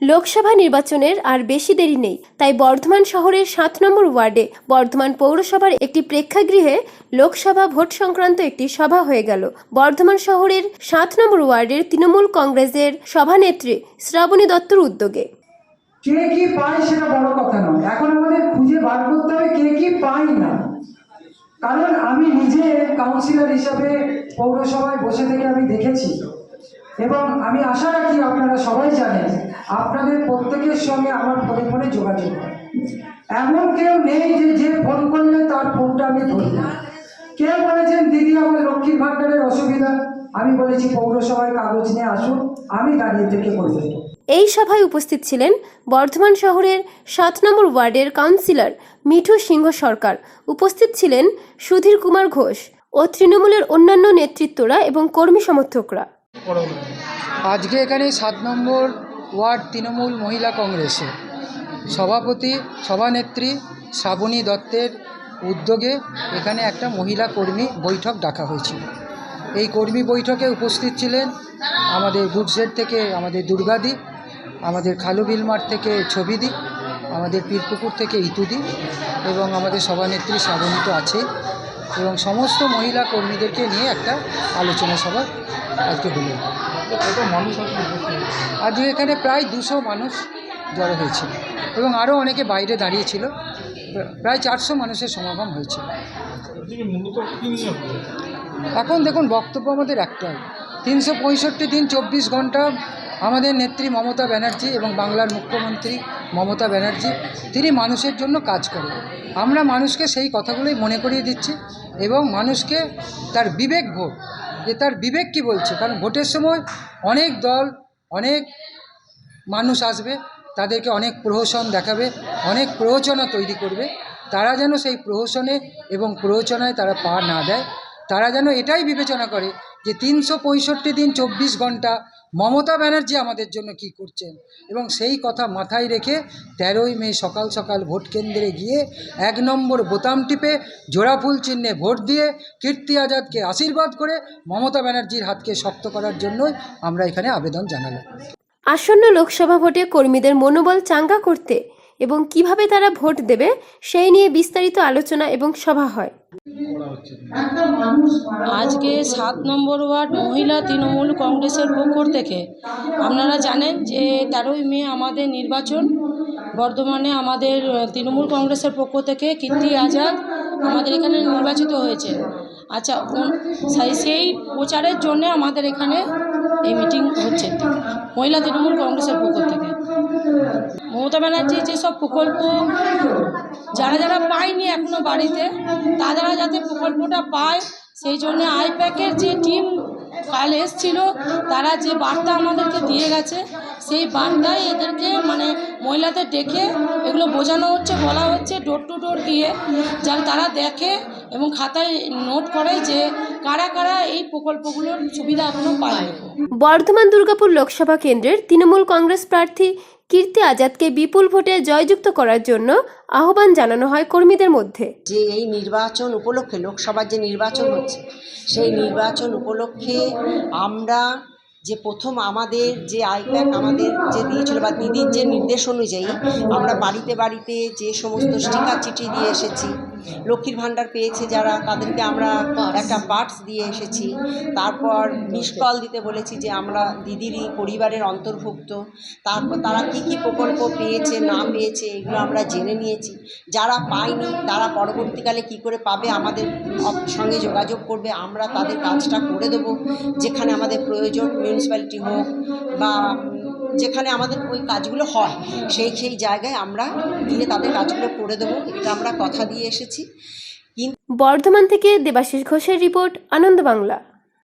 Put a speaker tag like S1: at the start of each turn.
S1: লোকসভা নির্বাচনের আর বেশি দেরি নেই। তাই বর্ধমান শহরের সাত নম্বর ওয়ার্ডে বর্ধমান পৌরসভার একটি প্রেক্ষাগৃহে লোকসভা ভোট সংক্রান্ত একটি সভা হয়ে গেল। বর্ধমান শহরের সাত নম্বর ওয়ার্ডের তৃণমূল কংগ্রেসের সভানেত্রী শ্রাবণী দত্তর উদ্যোগে।
S2: কে কি পায় সেটা বড় কথা নয়। এখন আমাদের খুঁজে বার করতে হবে কে কি না। কারণ আমি নিজে কাউন্সিলর হিসাবে পৌরসভায় বসে থেকে আমি দেখেছি। এবং আমি আশা রাখি আপনারা সবাই জানেন, আপনাদের প্রত্যেকের সঙ্গে আমার ফোনে ফোনে যোগাযোগ হয়। এমন কেউ নেই যে যে ফোন করলে তার ফোনটা আমি ধরি না কেউ বলেছেন, দিদি, আমার লক্ষ্মীর ভাণ্ডারের অসুবিধা। আমি বলেছি পৌরসভায় কাগজ নিয়ে আসুন, আমি দাঁড়িয়ে থেকে করে
S1: এই সভায় উপস্থিত ছিলেন বর্ধমান শহরের সাত নম্বর ওয়ার্ডের কাউন্সিলর মিঠু সিংহ সরকার। উপস্থিত ছিলেন সুধীর কুমার ঘোষ ও তৃণমূলের অন্যান্য নেতৃত্বরা এবং কর্মী সমর্থকরা।
S3: আজকে এখানে সাত নম্বর ওয়ার্ড তৃণমূল মহিলা কংগ্রেসে। সভাপতি, সভানেত্রী শ্রাবণী দত্তের উদ্যোগে এখানে একটা মহিলা কর্মী বৈঠক ডাকা হয়েছিল। এই কর্মী বৈঠকে উপস্থিত ছিলেন আমাদের গুডসেট থেকে আমাদের দুর্গাদি, আমাদের খালুবিল মাঠ থেকে ছবিদি, আমাদের পীরপুকুর থেকে ইতুদি এবং আমাদের সভানেত্রী শ্রাবণী তো আছেই। এবং সমস্ত মহিলা কর্মীদেরকে নিয়ে একটা আলোচনা সভা আজকে হলো। আজকে এখানে প্রায় দুশো মানুষ জড়ো হয়েছিল এবং আরও অনেকে বাইরে দাঁড়িয়েছিল প্রায় চারশো মানুষের সমাগম হয়েছিল এখন দেখুন, বক্তব্য আমাদের একটাই। তিনশো পঁয়ষট্টি দিন, চব্বিশ ঘণ্টা আমাদের নেত্রী মমতা ব্যানার্জি এবং বাংলার মুখ্যমন্ত্রী মমতা ব্যানার্জি, তিনি মানুষের জন্য কাজ করেন। আমরা মানুষকে সেই কথাগুলোই মনে করিয়ে দিচ্ছি এবং মানুষকে তার বিবেক ভোট, যে তার বিবেক কি বলছে? কারণ ভোটের সময় অনেক দল, অনেক মানুষ আসবে, তাদেরকে অনেক প্রহসন দেখাবে, অনেক প্রয়োজনা তৈরি করবে। তারা যেন সেই প্রহসনে এবং প্রয়োজনায় তারা পা না দেয়, তারা যেন এটাই বিবেচনা করে যে তিনশো পঁয়ষট্টি দিন চব্বিশ ঘণ্টা মমতা ব্যানার্জি আমাদের জন্য কি করছেন? এবং সেই কথা মাথায় রেখে তেরোই মে সকাল সকাল ভোট কেন্দ্রে গিয়ে এক নম্বর বোতাম টিপে জোড়াফুল চিহ্নে ভোট দিয়ে কীর্তি আজাদকে আশীর্বাদ করে মমতা ব্যানার্জির হাতকে শক্ত করার জন্যই আমরা এখানে আবেদন জানালাম।
S1: আসন্ন লোকসভা ভোটে কর্মীদের মনোবল চাঙ্গা করতে এবং কীভাবে তারা ভোট দেবে, সেই নিয়ে বিস্তারিত আলোচনা এবং সভা হয়।
S4: আজকে সাত নম্বর ওয়ার্ড মহিলা তৃণমূল কংগ্রেসের পক্ষ থেকে। আপনারা জানেন যে তেরোই মে আমাদের নির্বাচন। বর্ধমানে আমাদের তৃণমূল কংগ্রেসের পক্ষ থেকে কীর্তি আজাদ আমাদের এখানে নির্বাচিত হয়েছে। আচ্ছা সেই প্রচারের জন্যে আমাদের এখানে এই মিটিং হচ্ছে। মহিলা তৃণমূল কংগ্রেসের পক্ষ থেকে। মমতা ব্যানার্জি যেসব প্রকল্প যারা যারা পায়নি এখনও বাড়িতে, তারা যাতে প্রকল্পটা পায়, সেই জন্য আইপ্যাকের যে টিম কাল এসছিল, তারা যে বার্তা আমাদেরকে দিয়ে গেছে সেই বার্তায় এদেরকে মানে মহিলাদের ডেকে এগুলো বোঝানো হচ্ছে বলা হচ্ছে ডোর টু ডোর গিয়ে যারা তারা দেখে এবং খাতায় নোট করে যে কারা কারা এই প্রকল্পগুলোর সুবিধা এখনও পায়নি।
S1: বর্ধমান দুর্গাপুর লোকসভা কেন্দ্রের তৃণমূল কংগ্রেস প্রার্থী কীর্তি আজাদকে বিপুল ভোটে জয়যুক্ত করার জন্য আহ্বান জানানো হয় কর্মীদের মধ্যে।
S5: যে এই নির্বাচন উপলক্ষে লোকসভার যে নির্বাচন হচ্ছে সেই নির্বাচন উপলক্ষে আমরা যে প্রথম আমাদের যে আইপ্যাক আমাদের যে দিয়েছিল বা দিদির যে নির্দেশ অনুযায়ী আমরা বাড়িতে বাড়িতে যে সমস্ত স্টিকার চিঠি দিয়ে এসেছি, লক্ষ্মীর ভাণ্ডার পেয়েছে যারা, তাদেরকে আমরা একটা পার্টস দিয়ে এসেছি। তারপর মিস কল দিতে বলেছি যে আমরা দিদিরই পরিবারের অন্তর্ভুক্ত। তারপর তারা কী কী প্রকল্প পেয়েছে, না পেয়েছে, এগুলো আমরা জেনে নিয়েছি। যারা পায়নি, তারা পরবর্তীকালে কি করে পাবে, আমাদের সঙ্গে যোগাযোগ করবে, আমরা তাদের কাজটা করে দেবো, যেখানে আমাদের প্রয়োজন মিউনিসিপ্যালিটি হোক বা যেখানে আমাদের ওই কাজগুলো হয়, সেই সেই জায়গায় আমরা গিয়ে তাদের কাজগুলো করে দেবো, এটা আমরা কথা দিয়ে এসেছি।
S1: বর্ধমান থেকে দেবাশিস ঘোষের রিপোর্ট, আনন্দ বাংলা।